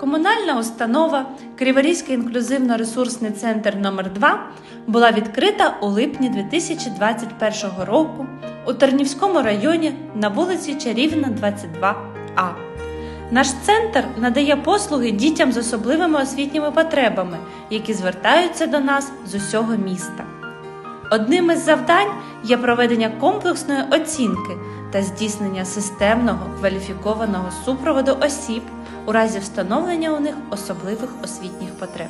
Комунальна установа Криворізький інклюзивно-ресурсний центр номер 2 була відкрита у липні 2021 року у Тернівському районі на вулиці Чарівна, 22А. Наш центр надає послуги дітям з особливими освітніми потребами, які звертаються до нас з усього міста. Одним із завдань є проведення комплексної оцінки та здійснення системного кваліфікованого супроводу осіб у разі встановлення у них особливих освітніх потреб.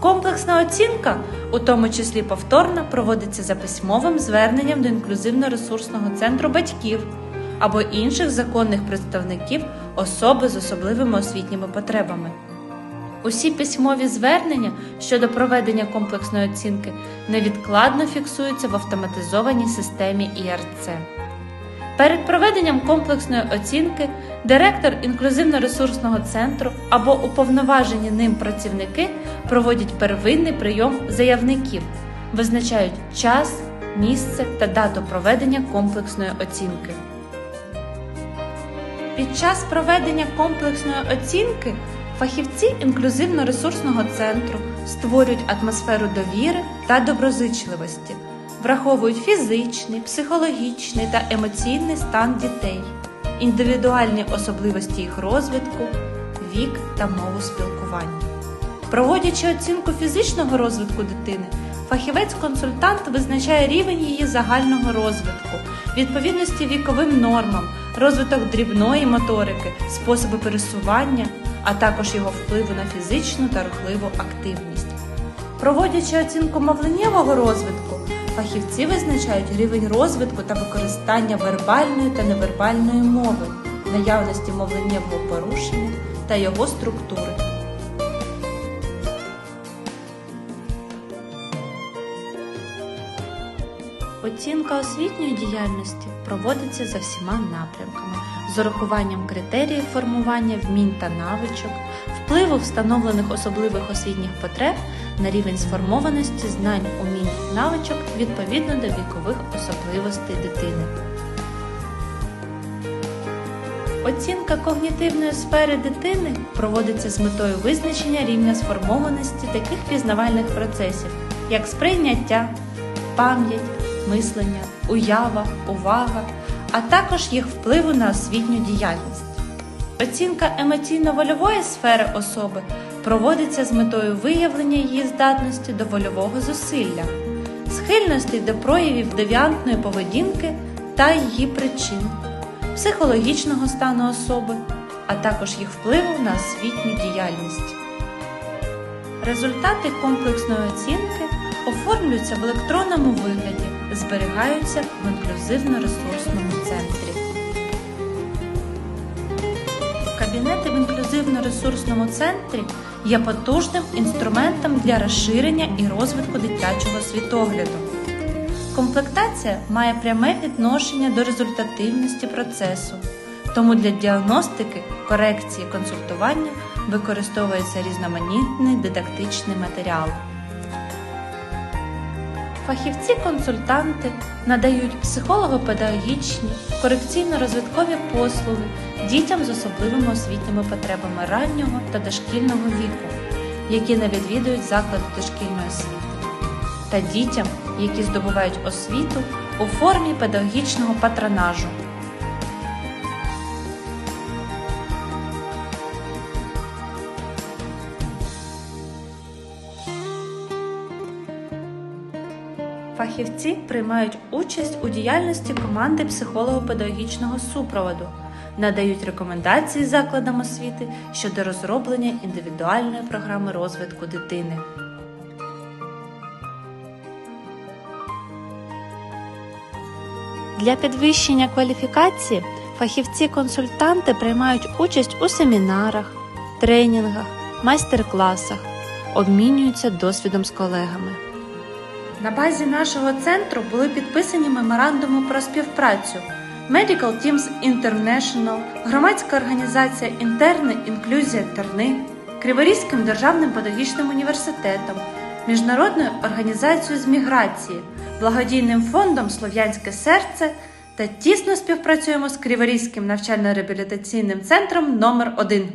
Комплексна оцінка, у тому числі повторна, проводиться за письмовим зверненням до інклюзивно-ресурсного центру батьків або інших законних представників особи з особливими освітніми потребами. Усі письмові звернення щодо проведення комплексної оцінки невідкладно фіксуються в автоматизованій системі ІРЦ. Перед проведенням комплексної оцінки директор інклюзивно-ресурсного центру або уповноважені ним працівники проводять первинний прийом заявників, визначають час, місце та дату проведення комплексної оцінки. Під час проведення комплексної оцінки фахівці інклюзивно-ресурсного центру створюють атмосферу довіри та доброзичливості, враховують фізичний, психологічний та емоційний стан дітей, індивідуальні особливості їх розвитку, вік та мову спілкування. Проводячи оцінку фізичного розвитку дитини, фахівець-консультант визначає рівень її загального розвитку, відповідності віковим нормам, розвиток дрібної моторики, способи пересування, а також його впливу на фізичну та рухливу активність. Проводячи оцінку мовленнєвого розвитку, фахівці визначають рівень розвитку та використання вербальної та невербальної мови, наявності мовленнєвого порушення та його структури. Оцінка освітньої діяльності проводиться за всіма напрямками з урахуванням критеріїв формування вмінь та навичок, впливу встановлених особливих освітніх потреб на рівень сформованості знань, умінь навичок відповідно до вікових особливостей дитини. Оцінка когнітивної сфери дитини проводиться з метою визначення рівня сформованості таких пізнавальних процесів, як сприйняття, пам'ять, мислення, уява, увага, а також їх впливу на освітню діяльність. Оцінка емоційно-вольової сфери особи проводиться з метою виявлення її здатності до вольового зусилля, схильності до проявів девіантної поведінки та її причин, психологічного стану особи, а також їх впливу на освітню діяльність. Результати комплексної оцінки оформлюються в електронному вигляді, зберігаються в інклюзивно-ресурсному Кабінети в інклюзивно-ресурсному центрі є потужним інструментом для розширення і розвитку дитячого світогляду. Комплектація має пряме відношення до результативності процесу, тому для діагностики, корекції консультування використовується різноманітний дидактичний матеріал. Фахівці-консультанти надають психолого-педагогічні, корекційно-розвиткові послуги дітям з особливими освітніми потребами раннього та дошкільного віку, які не відвідують заклади дошкільної освіти, та дітям, які здобувають освіту у формі педагогічного патронажу. Фахівці приймають участь у діяльності команди психолого-педагогічного супроводу, надають рекомендації закладам освіти щодо розроблення індивідуальної програми розвитку дитини. Для підвищення кваліфікації фахівці-консультанти приймають участь у семінарах, тренінгах, майстер-класах, обмінюються досвідом з колегами. На базі нашого центру були підписані меморандуми про співпрацю. Medical Teams International, громадська організація Інтерни Інклюзія Терни, Криворізьким державним педагогічним університетом, Міжнародною організацією з міграції, благодійним фондом Слов'янське серце та тісно співпрацюємо з Криворізьким навчально-реабілітаційним центром номер 1